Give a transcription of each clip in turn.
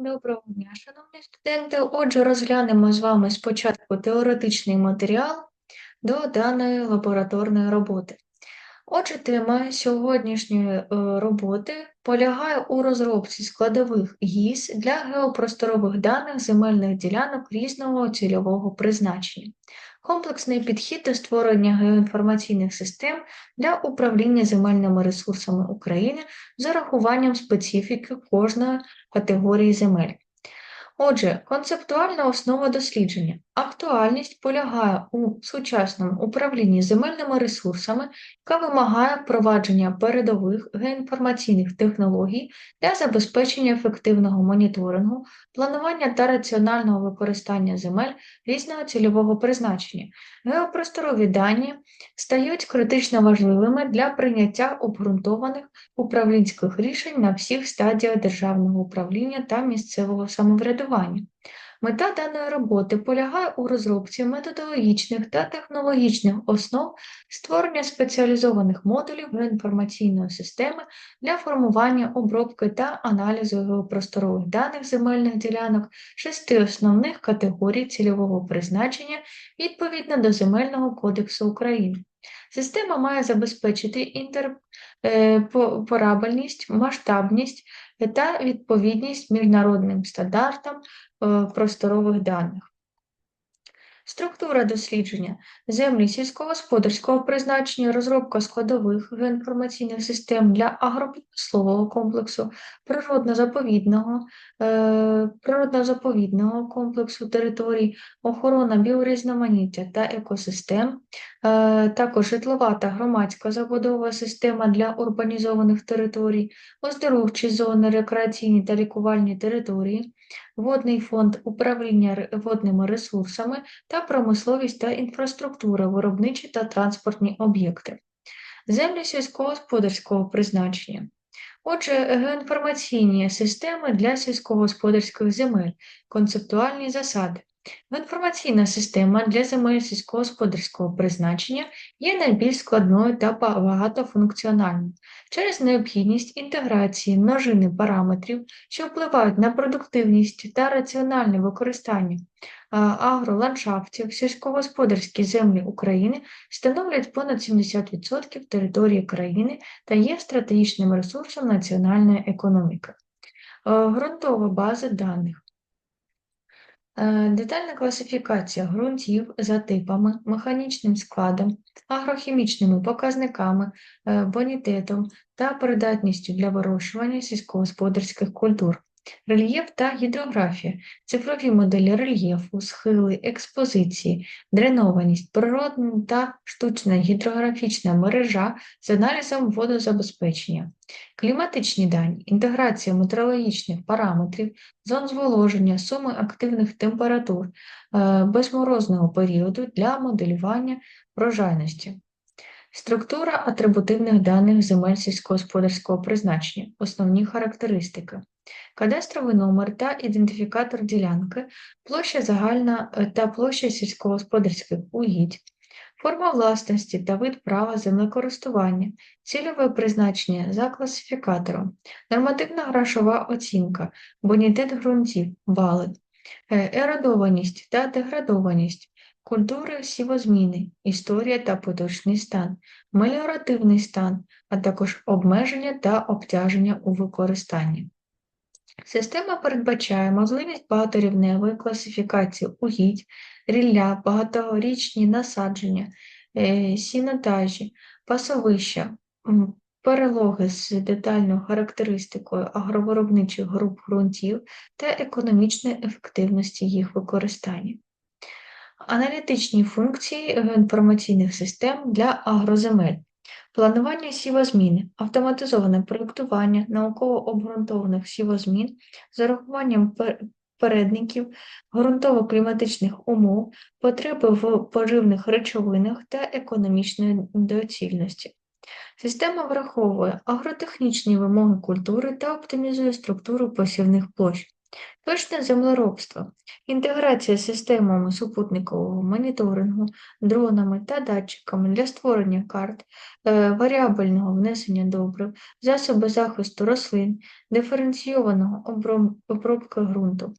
Доброго дня, шановні студенти. Отже, розглянемо з вами спочатку теоретичний матеріал до даної лабораторної роботи. Отже, тема сьогоднішньої е, роботи полягає у розробці складових ГІС для геопросторових даних земельних ділянок різного цільового призначення. Комплексний підхід до створення геоінформаційних систем для управління земельними ресурсами України з урахуванням специфіки кожної категорії земель. Отже, концептуальна основа дослідження. Актуальність полягає у сучасному управлінні земельними ресурсами, яка вимагає впровадження передових геоінформаційних технологій для забезпечення ефективного моніторингу, планування та раціонального використання земель різного цільового призначення. Геопросторові дані стають критично важливими для прийняття обґрунтованих управлінських рішень на всіх стадіях державного управління та місцевого самоврядування. Мета даної роботи полягає у розробці методологічних та технологічних основ створення спеціалізованих модулів геоінформаційної системи для формування обробки та аналізу геопросторових даних земельних ділянок шести основних категорій цільового призначення відповідно до Земельного кодексу України. Система має забезпечити інтерпорабельність, масштабність та відповідність міжнародним стандартам е, просторових даних. Структура дослідження землі сільськогосподарського призначення, розробка складових геоінформаційних систем для агропромислового комплексу, природно-заповідного, е, природно-заповідного комплексу територій, охорона біорізноманіття та екосистем, е, також житлова та громадська забудова система для урбанізованих територій, оздоровчі зони, рекреаційні та лікувальні території, водний фонд управління водними ресурсами та промисловість та інфраструктура, виробничі та транспортні об'єкти. Землі сільськогосподарського призначення. Отже, геоінформаційні системи для сільськогосподарських земель, концептуальні засади. Геоінформаційна система для земель сільськогосподарського призначення є найбільш складною та багатофункціональною через необхідність інтеграції множини параметрів, що впливають на продуктивність та раціональне використання агроландшафтів, сільськогосподарські землі України становлять понад 70% території країни та є стратегічним ресурсом національної економіки. Е, Ґрунтова база даних. Е, Детальна класифікація ґрунтів за типами, механічним складом, агрохімічними показниками, е, бонітетом та придатністю для вирощування сільськогосподарських культур. Рельєф та гідрографія, цифрові моделі рельєфу, схили, експозиції, дренованість, природна та штучна гідрографічна мережа з аналізом водозабезпечення, кліматичні дані, інтеграція метеорологічних параметрів, зон зволоження, суми активних температур е, безморозного періоду для моделювання врожайності. Структура атрибутивних даних земель сільськогосподарського призначення, основні характеристики. Кадастровий номер та ідентифікатор ділянки, площа загальна е, та площа сільськогосподарських угідь, форма власності та вид права землекористування, цільове призначення за класифікатором, нормативна грошова оцінка, бонітет ґрунтів, бали, е, еродованість та деградованість, культури сівозміни, історія та поточний стан, меліоративний стан, а також обмеження та обтяження у використанні. Система передбачає можливість багаторівневої класифікації угідь, рілля, багаторічні насадження, е, сінотажі, пасовища, перелоги з детальною характеристикою агровиробничих груп ґрунтів та економічної ефективності їх використання. Аналітичні функції геоінформаційних систем для агроземель. Планування сівозміни, автоматизоване проєктування науково обґрунтованих сівозмін з урахуванням передників, ґрунтово-кліматичних умов, потреби в поживних речовинах та економічної доцільності. Система враховує агротехнічні вимоги культури та оптимізує структуру посівних площ, Точне землеробство, інтеграція з системами супутникового моніторингу, дронами та датчиками для створення карт, е, варіабельного внесення добрив, засоби захисту рослин, диференційованого обробки ґрунту.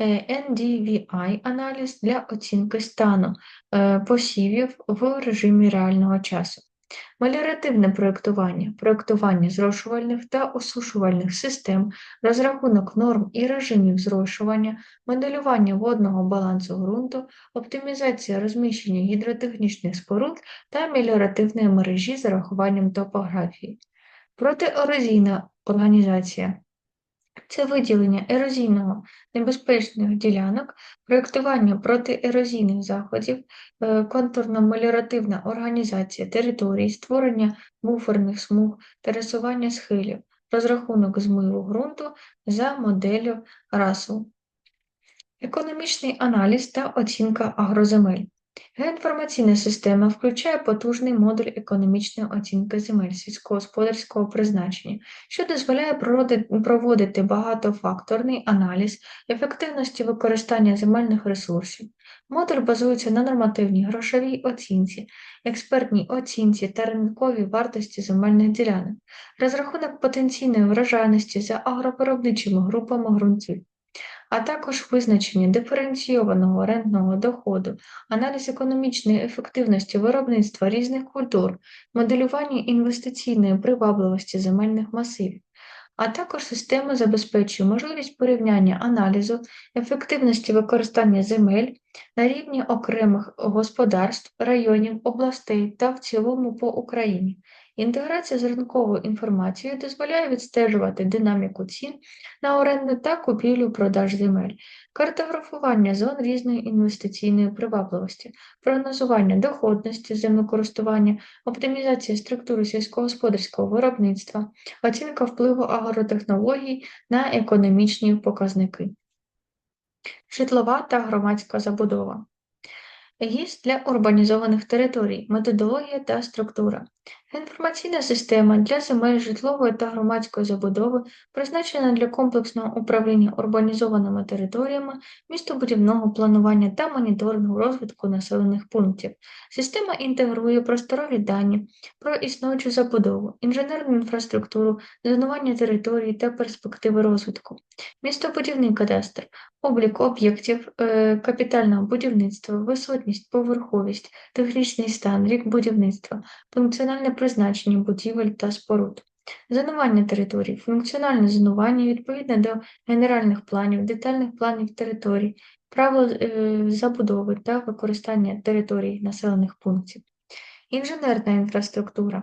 Е, NDVI-аналіз для оцінки стану е, посівів в режимі реального часу. Меліоративне проєктування, проєктування зрошувальних та осушувальних систем, розрахунок норм і режимів зрошування, моделювання водного балансу ґрунту, оптимізація розміщення гідротехнічних споруд та меліоративної мережі з урахуванням топографії. Протиерозійна організація це виділення ерозійного небезпечних ділянок, проєктування протиерозійних заходів, е, контурно-меліоративна організація територій, створення буферних смуг, терасування схилів, розрахунок змиву ґрунту за моделлю Рассел. Економічний аналіз та оцінка агроземель. Геоінформаційна система включає потужний модуль економічної оцінки земель сільськогосподарського призначення, що дозволяє проводити багатофакторний аналіз ефективності використання земельних ресурсів. Модуль базується на нормативній грошовій оцінці, експертній оцінці та ринковій вартості земельних ділянок, розрахунок потенційної врожайності за агровиробничими групами ґрунтів а також визначення диференційованого орендного доходу, аналіз економічної ефективності виробництва різних культур, моделювання інвестиційної привабливості земельних масивів, а також система забезпечує можливість порівняння аналізу ефективності використання земель на рівні окремих господарств, районів, областей та в цілому по Україні. Інтеграція з ринковою інформацією дозволяє відстежувати динаміку цін на оренду та купівлю-продаж земель, картографування зон різної інвестиційної привабливості, прогнозування доходності землекористування, оптимізація структури сільськогосподарського виробництва, оцінка впливу агротехнологій на економічні показники. Житлова та громадська забудова. ГІС для урбанізованих територій, методологія та структура. Інформаційна система для земель житлової та громадської забудови призначена для комплексного управління урбанізованими територіями, містобудівного планування та моніторингу розвитку населених пунктів. Система інтегрує просторові дані про існуючу забудову, інженерну інфраструктуру, зонування території та перспективи розвитку, містобудівний кадастр, облік об'єктів е, капітального будівництва, висотність, поверховість, технічний стан, рік будівництва, функціональне призначення будівель та споруд. Зонування територій, функціональне зонування відповідне до генеральних планів, детальних планів територій, правил е, забудови та використання територій населених пунктів. Інженерна інфраструктура,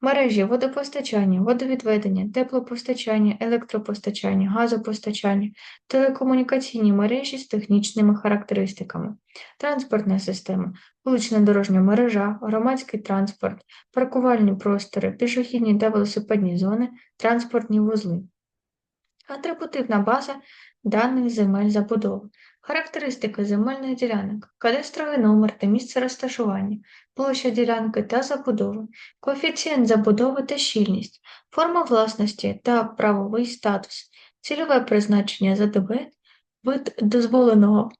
мережі водопостачання, водовідведення, теплопостачання, електропостачання, газопостачання, телекомунікаційні мережі з технічними характеристиками, транспортна система, вулична дорожня мережа, громадський транспорт, паркувальні простори, пішохідні та велосипедні зони, транспортні вузли. Атрибутивна база даних земель забудови. Характеристики земельних ділянок, кадастровий номер та місце розташування, площа ділянки та забудови, коефіцієнт забудови та щільність, форма власності та правовий статус, цільове призначення ЗДБ, вид дозволеного.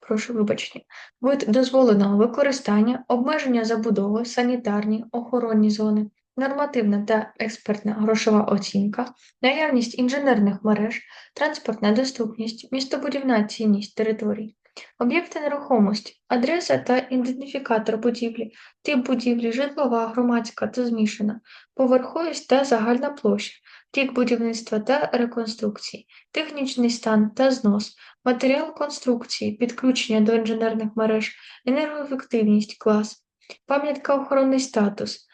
Прошу вибачення. Вид дозволеного використання, обмеження забудови, санітарні, охоронні зони, нормативна та експертна грошова оцінка, наявність інженерних мереж, транспортна доступність, містобудівна цінність територій, об'єкти нерухомості, адреса та ідентифікатор будівлі, тип будівлі, житлова, громадська та змішана, поверховість та загальна площа, рік будівництва та реконструкції, технічний стан та знос, матеріал конструкції, підключення до інженерних мереж, енергоефективність, клас, пам'ятка охоронний статус,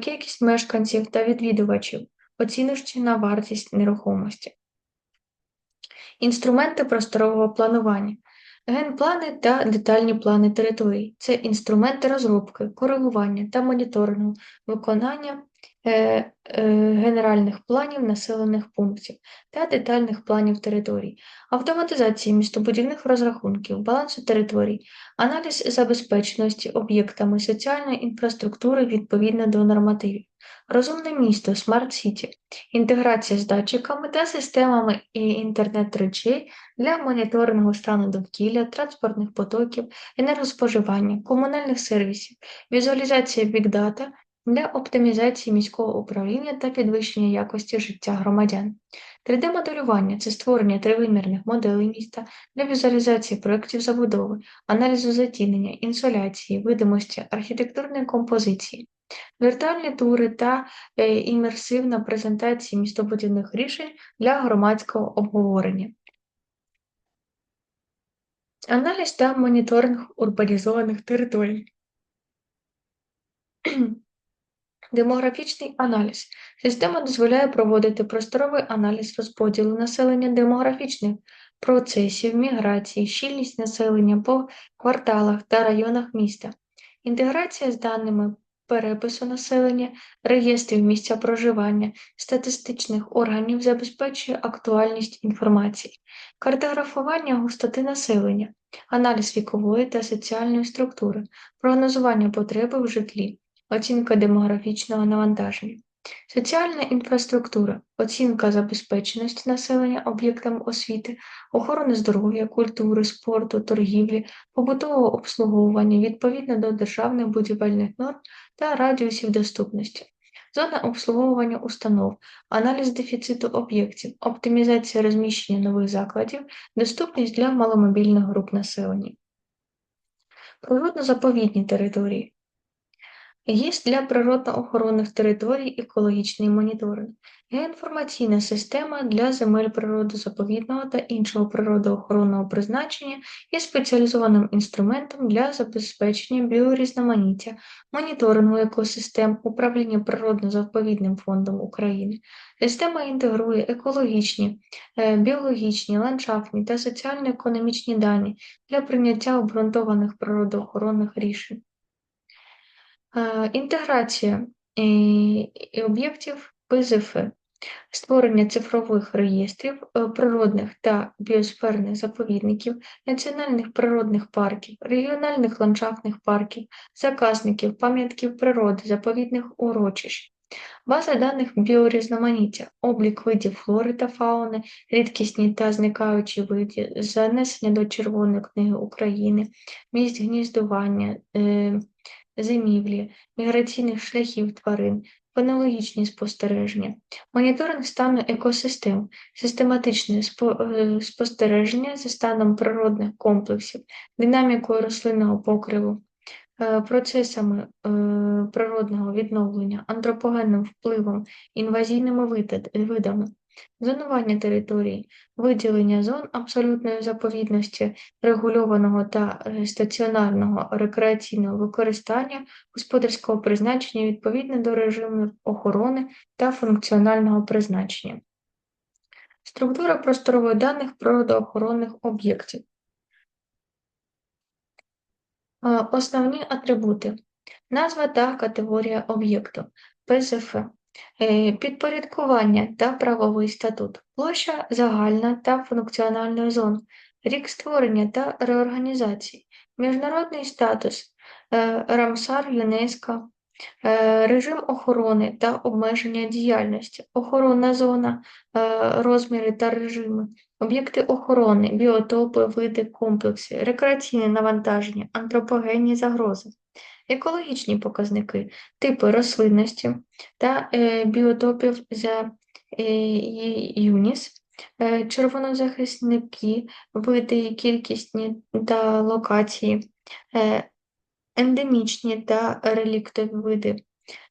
кількість мешканців та відвідувачів, оціночна вартість нерухомості. Інструменти просторового планування. Генплани та детальні плани територій це інструменти розробки, коригування та моніторингу виконання е, е, генеральних планів населених пунктів та детальних планів територій, автоматизації містобудівних розрахунків, балансу територій, аналіз забезпеченості об'єктами соціальної інфраструктури відповідно до нормативів, розумне місто City, інтеграція з датчиками та системами і інтернет речей для моніторингу стану довкілля, транспортних потоків, енергоспоживання, комунальних сервісів, візуалізація бікдата для оптимізації міського управління та підвищення якості життя громадян. 3D-моделювання це створення тривимірних моделей міста для візуалізації проєктів забудови, аналізу затінення, інсоляції, видимості, архітектурної композиції, віртуальні тури та е, імерсивна презентація містобудівних рішень для громадського обговорення. Аналіз та моніторинг урбанізованих територій. Демографічний аналіз. Система дозволяє проводити просторовий аналіз розподілу населення демографічних процесів, міграції, щільність населення по кварталах та районах міста, інтеграція з даними перепису населення, реєстрів місця проживання, статистичних органів забезпечує актуальність інформації, картографування густоти населення, аналіз вікової та соціальної структури, прогнозування потреби в житлі оцінка демографічного навантаження, соціальна інфраструктура, оцінка забезпеченості населення об'єктами освіти, охорони здоров'я, культури, спорту, торгівлі, побутового обслуговування відповідно до державних будівельних норм та радіусів доступності. Зона обслуговування установ, аналіз дефіциту об'єктів, оптимізація розміщення нових закладів, доступність для маломобільних груп населення. Природно-заповідні території. ГІС для природно-охоронних територій, екологічний моніторинг, геоінформаційна система для земель природозаповідного та іншого природоохоронного призначення є спеціалізованим інструментом для забезпечення біорізноманіття, моніторингу екосистем, управління природно-заповідним фондом України. Система інтегрує екологічні, е, біологічні, ландшафтні та соціально-економічні дані для прийняття обґрунтованих природоохоронних рішень. Інтеграція об'єктів ПЗФ, створення цифрових реєстрів е, природних та біосферних заповідників, національних природних парків, регіональних ландшафтних парків, заказників, пам'ятків природи, заповідних урочищ. База даних біорізноманіття, облік видів флори та фауни, рідкісні та зникаючі види, занесення до Червоної книги України, місць гніздування, е, зимівлі, міграційних шляхів тварин, фенологічні спостереження, моніторинг стану екосистем, систематичне е, спостереження за станом природних комплексів, динамікою рослинного покриву, е, процесами е, природного відновлення, антропогенним впливом, інвазійними видами, Зонування території, виділення зон абсолютної заповідності, регульованого та е, стаціонарного рекреаційного використання господарського призначення відповідно до режимів охорони та функціонального призначення. Структура просторових даних природоохоронних об'єктів. Основні атрибути. Назва та категорія об'єкту. ПЗФ. Е, підпорядкування та правовий статут, площа загальна та функціональної зон, рік створення та реорганізації, міжнародний статус, е, Рамсар ЮНЕСКО, е, режим охорони та обмеження діяльності, охоронна зона, розміри та режими, об'єкти охорони, біотопи, види, комплекси, рекреаційне навантаження, антропогенні загрози екологічні показники, типи рослинності та е, біотопів за е, ЮНІС, е, червонозахисники, види, кількісні та локації, ендемічні та реліктові види,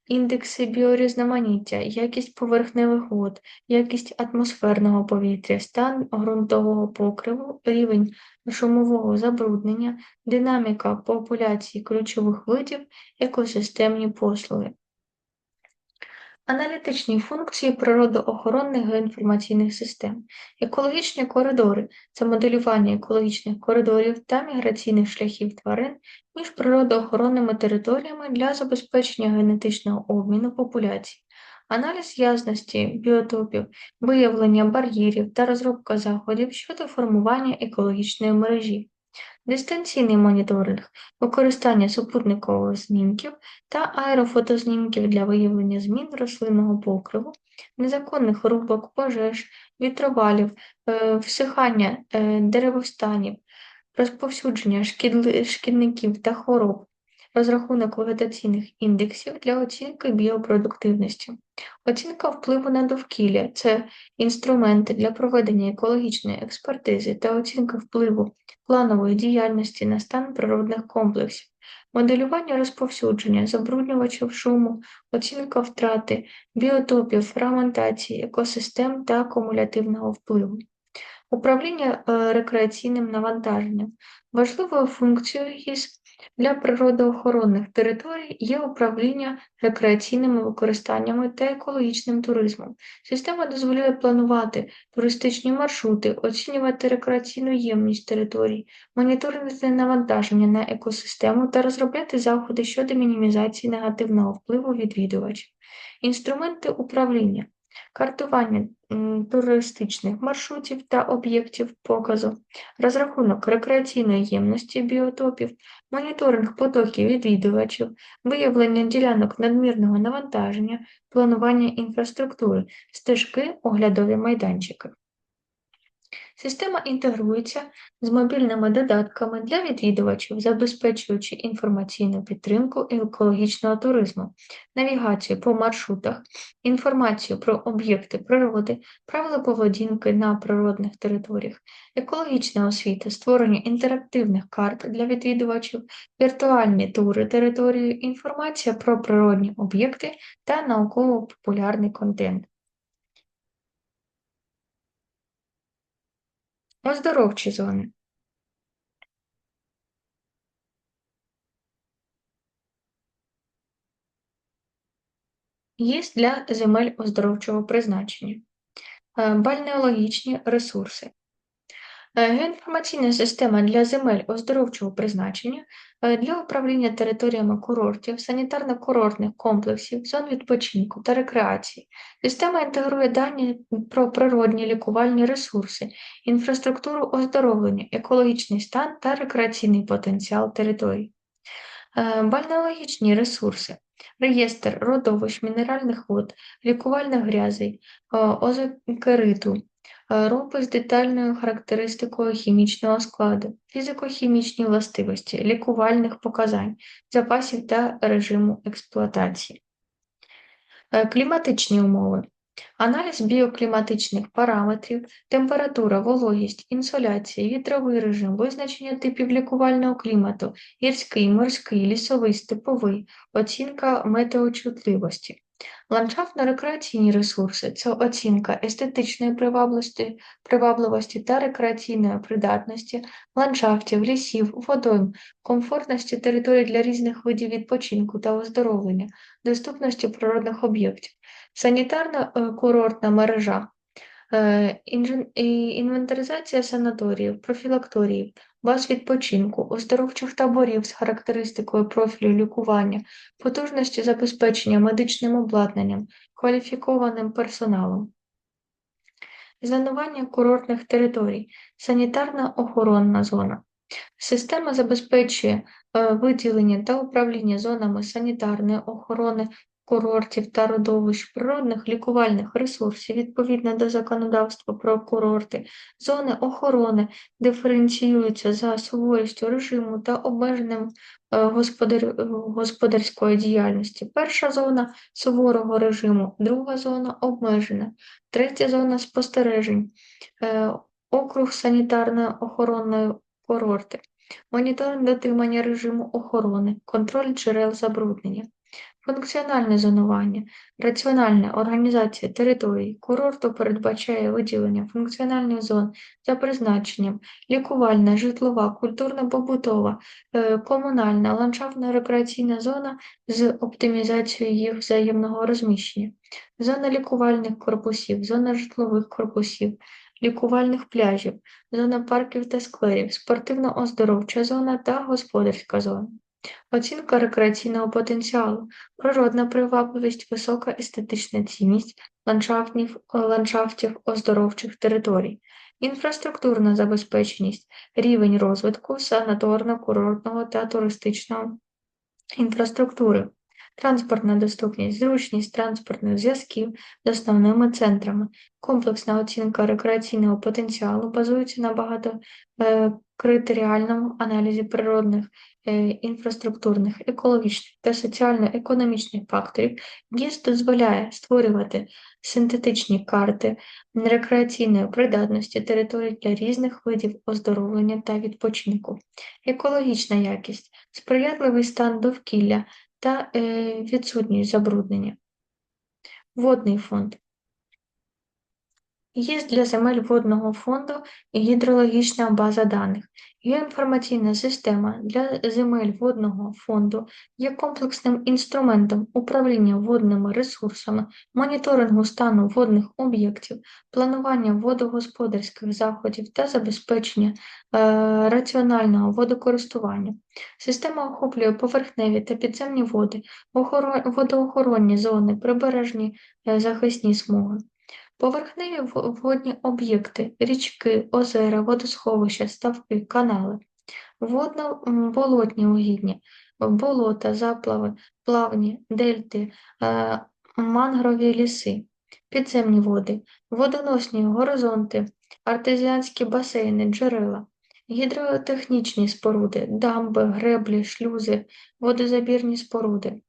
індекси біорізноманіття, якість поверхневих вод, якість атмосферного повітря, стан ґрунтового покриву, рівень шумового забруднення, динаміка популяції ключових видів, екосистемні послуги. Аналітичні функції природоохоронних геоінформаційних систем, екологічні коридори це моделювання екологічних коридорів та міграційних шляхів тварин між природоохоронними територіями для забезпечення генетичного обміну популяцій, аналіз ясності біотопів, виявлення бар'єрів та розробка заходів щодо формування екологічної мережі, дистанційний моніторинг, використання супутникових знімків та аерофотознімків для виявлення змін рослинного покриву, незаконних рубок, пожеж, вітровалів, е, всихання е, деревостанів, розповсюдження шкідників та хвороб, розрахунок вегетаційних індексів для оцінки біопродуктивності, оцінка впливу на довкілля це інструменти для проведення екологічної експертизи та оцінка впливу планової діяльності на стан природних комплексів, моделювання розповсюдження, забруднювачів шуму, оцінка втрати, біотопів, фрагментації, екосистем та кумулятивного впливу. Управління е, рекреаційним навантаженням. Важливою функцією ГІС для природоохоронних територій є управління рекреаційними використаннями та екологічним туризмом. Система дозволяє планувати туристичні маршрути, оцінювати рекреаційну ємність територій, моніторити навантаження на екосистему та розробляти заходи щодо мінімізації негативного впливу відвідувачів. Інструменти управління. Картування туристичних маршрутів та об'єктів показу, розрахунок рекреаційної ємності біотопів, моніторинг потоків відвідувачів, виявлення ділянок надмірного навантаження, планування інфраструктури, стежки, оглядові майданчики. Система інтегрується з мобільними додатками для відвідувачів, забезпечуючи інформаційну підтримку екологічного туризму, навігацію по маршрутах, інформацію про об'єкти природи, правила поведінки на природних територіях, екологічна освіта, створення інтерактивних карт для відвідувачів, віртуальні тури території, інформація про природні об'єкти та науково-популярний контент. Оздоровчі зони. Є для земель оздоровчого призначення. Е, Бальнеологічні ресурси. Е, Геоінформаційна система для земель оздоровчого призначення е, для управління територіями курортів, санітарно-курортних комплексів, зон відпочинку та рекреації. Система інтегрує дані про природні лікувальні ресурси, інфраструктуру оздоровлення, екологічний стан та рекреаційний потенціал територій. Е, Бальнеологічні ресурси. Реєстр родовищ мінеральних вод, лікувальних грязей, озокериту, е, з детальною характеристикою хімічного складу, фізико-хімічні властивості, лікувальних показань, запасів та режиму експлуатації. Е, Кліматичні умови. Аналіз біокліматичних параметрів, температура, вологість, інсоляція, вітровий режим, визначення типів лікувального клімату, гірський, морський, лісовий, степовий, оцінка метеочутливості. Ландшафтно-рекреаційні ресурси це оцінка естетичної привабливості, привабливості та рекреаційної придатності, ландшафтів, лісів, водойм, комфортності територій для різних видів відпочинку та оздоровлення, доступності природних об'єктів, мережа, е, інжен- і- інвентаризація санаторіїв, профілакторіїв, баз відпочинку, оздоровчих таборів з характеристикою профілю лікування, потужності забезпечення медичним обладнанням, кваліфікованим персоналом. Зонування курортних територій, санітарна охоронна зона. Система забезпечує е, виділення та управління зонами санітарної охорони курортів та родовищ, природних лікувальних ресурсів відповідно до законодавства про курорти. Зони охорони диференціюються за суворістю режиму та обмеженням е, господар... е, господарської діяльності. Перша зона суворого режиму, друга зона обмежена, третя зона спостережень, е, округ санітарно-охоронної курорти, моніторинг дотримання режиму охорони, контроль джерел забруднення. Функціональне зонування, раціональна організація територій курорту передбачає виділення функціональних зон за призначенням, лікувальна, житлова, культурно-побутова, е, комунальна, ландшафтно-рекреаційна зона з оптимізацією їх взаємного розміщення, зона лікувальних корпусів, зона житлових корпусів, лікувальних пляжів, зона парків та скверів, спортивно-оздоровча зона та господарська зона. Оцінка рекреаційного потенціалу, природна привабливість, висока естетична цінність ландшафтів, ландшафтів оздоровчих територій, інфраструктурна забезпеченість, рівень розвитку санаторно-курортного та туристичного інфраструктури, транспортна доступність, зручність транспортних зв'язків з основними центрами, комплексна оцінка рекреаційного потенціалу базується на багатокритеріальному аналізі природних, е, інфраструктурних, екологічних та соціально-економічних факторів, ГІС дозволяє створювати синтетичні карти рекреаційної придатності територій для різних видів оздоровлення та відпочинку, екологічна якість, сприятливий стан довкілля та е, відсутність забруднення. Водний фонд. Є для земель водного фонду гідрологічна база даних. Геоінформаційна система для земель водного фонду є комплексним інструментом управління водними ресурсами, моніторингу стану водних об'єктів, планування водогосподарських заходів та забезпечення е, раціонального водокористування. Система охоплює поверхневі та підземні води, водоохоронні зони, прибережні е, захисні смуги. Поверхневі водні об'єкти, річки, озера, водосховища, ставки, канали, водно-болотні угідні, болота, заплави, плавні, дельти, е, мангрові ліси, підземні води, водоносні горизонти, артезіанські басейни, джерела, гідротехнічні споруди, дамби, греблі, шлюзи, водозабірні споруди.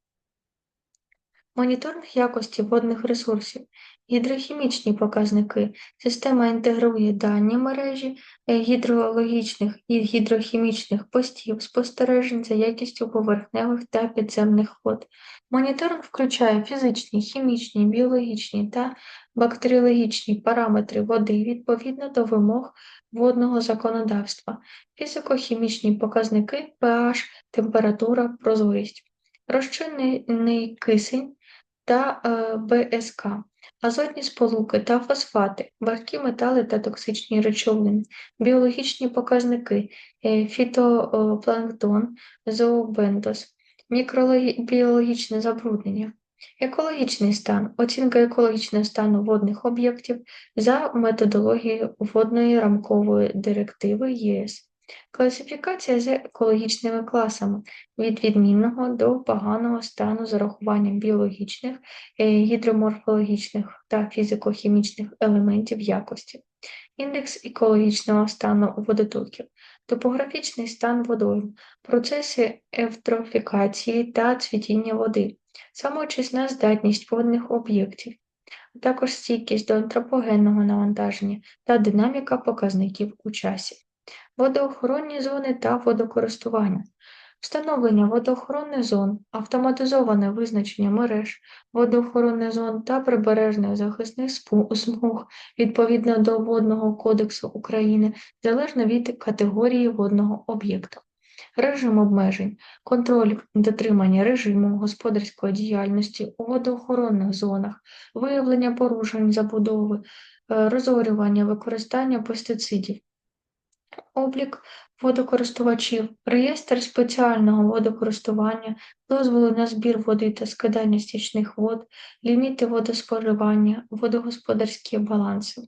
Моніторинг якості водних ресурсів, гідрохімічні показники. Система інтегрує дані мережі е, гідрологічних і гідрохімічних постів, спостережень за якістю поверхневих та підземних вод. Моніторинг включає фізичні, хімічні, біологічні та бактеріологічні параметри води відповідно до вимог водного законодавства, фізико-хімічні показники pH, температура, прозорість. Розчинний кисень та е, БСК, азотні сполуки та фосфати, важкі метали та токсичні речовини, біологічні показники, е, фітопланктон, зообентос, мікробіологічне забруднення. Екологічний стан оцінка екологічного стану водних об'єктів за методологією водної рамкової директиви ЄС. Класифікація з екологічними класами. Від відмінного до поганого стану з урахуванням біологічних, е, гідроморфологічних та фізико-хімічних елементів якості, індекс екологічного стану водотоків, топографічний стан водою, процеси евтрофікації та цвітіння води, самоочисна здатність водних об'єктів, а також стійкість до антропогенного навантаження та динаміка показників у часі водоохоронні зони та водокористування, встановлення водоохоронних зон, автоматизоване визначення мереж, водоохоронних зон та прибережних захисних смуг відповідно до Водного кодексу України залежно від категорії водного об'єкту. Режим обмежень, контроль дотримання режиму господарської діяльності у водоохоронних зонах, виявлення порушень забудови, е, розорювання, використання пестицидів, облік водокористувачів, реєстр спеціального водокористування, дозволи на збір води та скидання стічних вод, ліміти водоспоживання, водогосподарські баланси.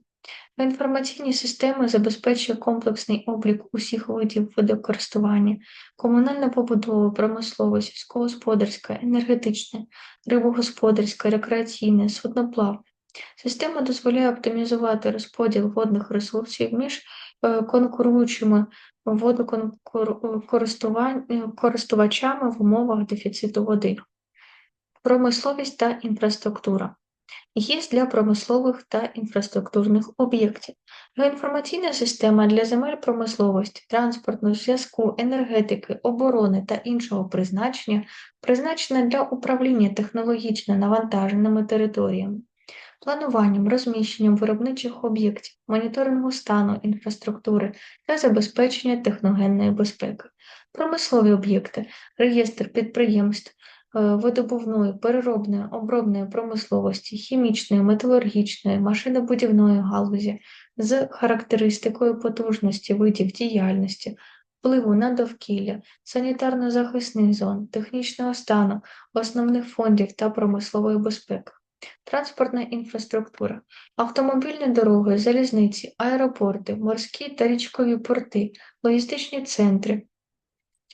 Інформаційні системи забезпечує комплексний облік усіх видів водокористування, комунальна побудова, промислова, сільськогосподарська, енергетична, рибогосподарська, рекреаційна, судноплав. Система дозволяє оптимізувати розподіл водних ресурсів між конкуруючими водокористувачами в умовах дефіциту води, промисловість та інфраструктура. Є для промислових та інфраструктурних об'єктів. Геоінформаційна система для земель промисловості, транспортного зв'язку, енергетики, оборони та іншого призначення призначена для управління технологічно навантаженими територіями плануванням, розміщенням виробничих об'єктів, моніторингу стану інфраструктури та забезпечення техногенної безпеки, промислові об'єкти, реєстр підприємств, е, видобувної, переробної, обробної промисловості, хімічної, металургічної, машинобудівної галузі з характеристикою потужності видів діяльності, впливу на довкілля, санітарно-захисних зон, технічного стану, основних фондів та промислової безпеки. Транспортна інфраструктура, автомобільні дороги, залізниці, аеропорти, морські та річкові порти, логістичні центри,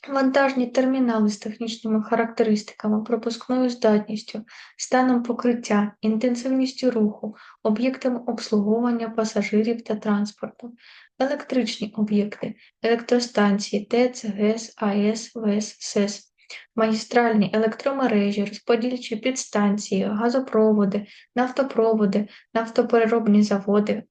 вантажні термінали з технічними характеристиками, пропускною здатністю, станом покриття, інтенсивністю руху, об'єктами обслуговування пасажирів та транспорту, електричні об'єкти, електростанції, ТЕЦ, ГЕС, АЕС, ВЕС, СЕС, магістральні електромережі, розподільчі підстанції, газопроводи, нафтопроводи, нафтопереробні заводи,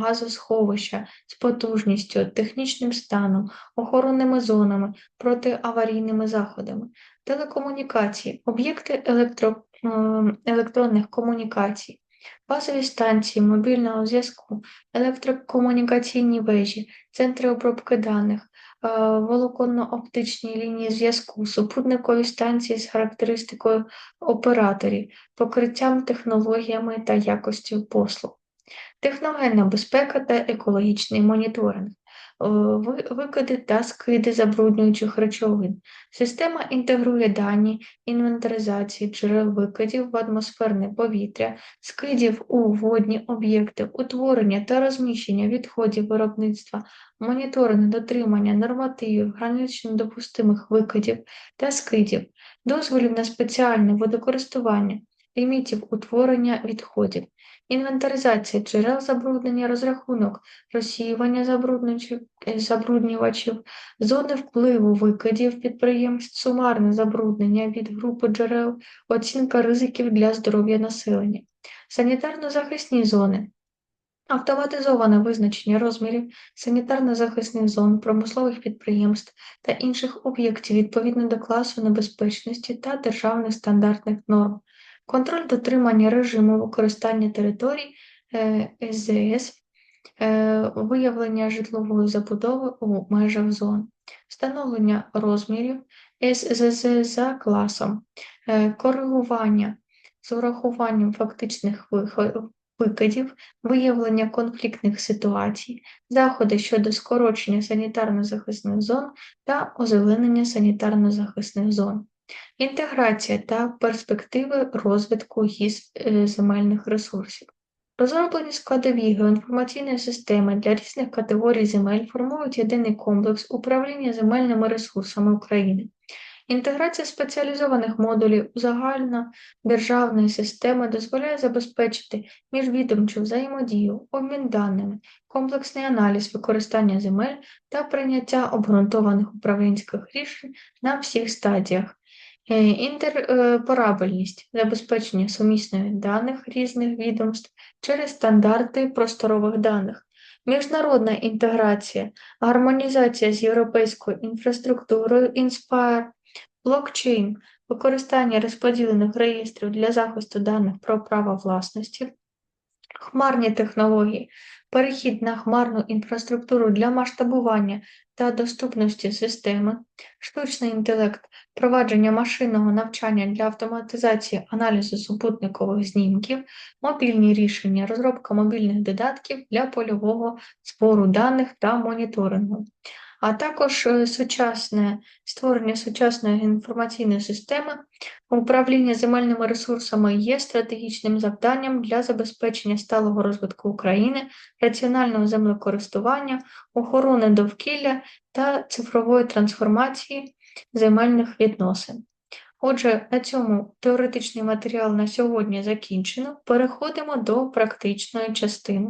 газосховища з потужністю, технічним станом, охоронними зонами, протиаварійними заходами, телекомунікації, об'єкти електро, електронних комунікацій, базові станції мобільного зв'язку, електрокомунікаційні вежі, центри обробки даних, е, волоконно-оптичні лінії зв'язку, супутникові станції з характеристикою операторів, покриттям технологіями та якостю послуг. Техногенна безпека та екологічний моніторинг, викиди та скиди забруднюючих речовин. Система інтегрує дані інвентаризації джерел викидів в атмосферне повітря, скидів у водні об'єкти, утворення та розміщення відходів виробництва, моніторинг дотримання нормативів гранично допустимих викидів та скидів, дозволів на спеціальне водокористування, лімітів утворення відходів. Інвентаризація джерел забруднення, розрахунок розсіювання забруднювачів, е, зони впливу викидів підприємств, сумарне забруднення від групи джерел, оцінка ризиків для здоров'я населення, санітарно-захисні зони, автоматизоване визначення розмірів санітарно-захисних зон, промислових підприємств та інших об'єктів відповідно до класу небезпечності та державних стандартних норм. Контроль дотримання режиму використання територій е, СЗС, е, виявлення житлової забудови у межах зон, встановлення розмірів СЗЗ за класом, е, коригування з урахуванням фактичних викидів, виявлення конфліктних ситуацій, заходи щодо скорочення санітарно-захисних зон та озеленення санітарно-захисних зон. Інтеграція та перспективи розвитку гіс е, земельних ресурсів. Розроблені складові геоінформаційної системи для різних категорій земель формують єдиний комплекс управління земельними ресурсами України. Інтеграція спеціалізованих модулів у загальнодержавної системи дозволяє забезпечити міжвідомчу взаємодію, обмін даними, комплексний аналіз використання земель та прийняття обґрунтованих управлінських рішень на всіх стадіях. Е, Інтерпорабельність забезпечення сумісної даних різних відомств через стандарти просторових даних, міжнародна інтеграція, гармонізація з європейською інфраструктурою INSPIRE, блокчейн, використання розподілених реєстрів для захисту даних про право власності, хмарні технології, перехід на хмарну інфраструктуру для масштабування та доступності системи, штучний інтелект, впровадження машинного навчання для автоматизації аналізу супутникових знімків, мобільні рішення, розробка мобільних додатків для польового збору даних та моніторингу, а також е, сучасне створення сучасної інформаційної системи. Управління земельними ресурсами є стратегічним завданням для забезпечення сталого розвитку України, раціонального землекористування, охорони довкілля та цифрової трансформації земельних відносин. Отже, на цьому теоретичний матеріал на сьогодні закінчено. Переходимо до практичної частини.